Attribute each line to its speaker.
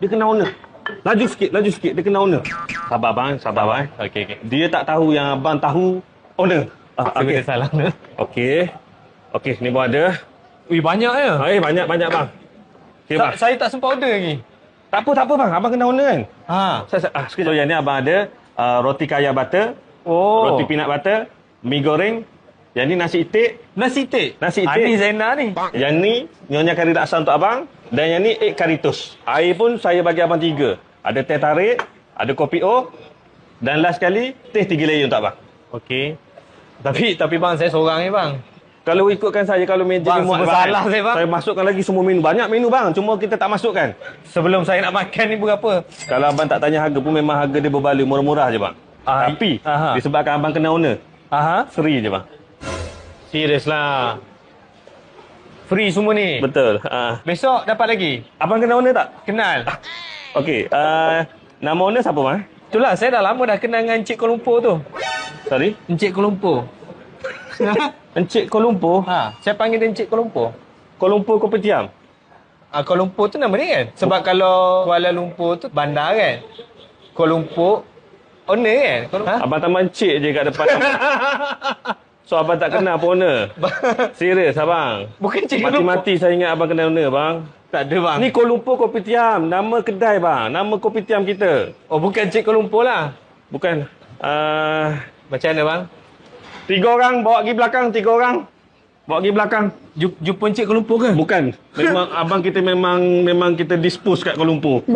Speaker 1: Dia kena owner. Laju sikit, laju sikit. Dia kena owner. Sabar bang, sabar bang.
Speaker 2: Okey, okey.
Speaker 1: Dia tak tahu yang abang tahu owner. Ah,
Speaker 2: Saya
Speaker 1: okey.
Speaker 2: okay. salah.
Speaker 1: Okey. Okey, ni pun ada.
Speaker 2: Ui, banyak ya.
Speaker 1: Eh, banyak-banyak bang. Okey bang.
Speaker 2: Saya tak sempat order lagi.
Speaker 1: Tak apa, tak apa bang. Abang kena owner kan?
Speaker 2: Ha.
Speaker 1: Saya, saya, ah, sekejap. So, yang ni abang ada uh, roti kaya butter,
Speaker 2: Oh.
Speaker 1: roti peanut butter, mi goreng. Yang ni nasi itik.
Speaker 2: Nasi itik.
Speaker 1: Nasi itik.
Speaker 2: ni Zainal ni.
Speaker 1: Yang ni nyonya kari laksa untuk abang. Dan yang ni egg kari toast. Air pun saya bagi abang tiga. Ada teh tarik, ada kopi O. Dan last sekali, teh tiga layer untuk abang.
Speaker 2: Okey. Tapi tapi bang saya seorang ni bang.
Speaker 1: Kalau ikutkan saya, kalau meja
Speaker 2: Bang,
Speaker 1: ni muat bang,
Speaker 2: salah saya, bang.
Speaker 1: Saya masukkan lagi semua menu. Banyak menu bang. Cuma kita tak masukkan.
Speaker 2: Sebelum saya nak makan ni berapa?
Speaker 1: Kalau abang tak tanya harga pun memang harga dia berbaloi. Murah-murah je bang.
Speaker 2: Ah,
Speaker 1: Tapi,
Speaker 2: aha.
Speaker 1: disebabkan abang kena owner.
Speaker 2: Aha.
Speaker 1: Free je bang.
Speaker 2: Serius lah. Free semua ni.
Speaker 1: Betul. Uh,
Speaker 2: Besok dapat lagi.
Speaker 1: abang kena owner tak?
Speaker 2: Kenal.
Speaker 1: Okey. Uh, nama owner siapa bang?
Speaker 2: Itulah saya dah lama dah kenal dengan Encik Kuala Lumpur tu.
Speaker 1: Sorry?
Speaker 2: Encik Kuala Lumpur.
Speaker 1: Encik Kuala Lumpur.
Speaker 2: ha, saya panggil dia Encik Kuala Lumpur.
Speaker 1: Kuala Lumpur Kopitiam.
Speaker 2: Ah, Kuala Lumpur tu nama dia kan? Sebab kalau Kuala Lumpur tu bandar kan? Kuala Lumpur owner kan? Kuala Lumpur.
Speaker 1: Abang tambah encik je kat depan. so abang tak kenal apa owner. Serius abang.
Speaker 2: Bukan Lumpur.
Speaker 1: Mati-mati saya ingat abang kenal owner bang.
Speaker 2: Tak ada bang.
Speaker 1: Ni Kuala Lumpur Kopitiam. Nama kedai bang. Nama Kopitiam kita.
Speaker 2: Oh bukan Encik Kuala Lumpur lah.
Speaker 1: Bukan. Uh,
Speaker 2: Macam mana bang?
Speaker 1: tiga orang bawa pergi belakang. Tiga orang. Bawa pergi belakang.
Speaker 2: Ju- Jumpa Encik Kuala Lumpur ke?
Speaker 1: Bukan. Memang abang kita memang memang kita dispose kat Kuala Lumpur.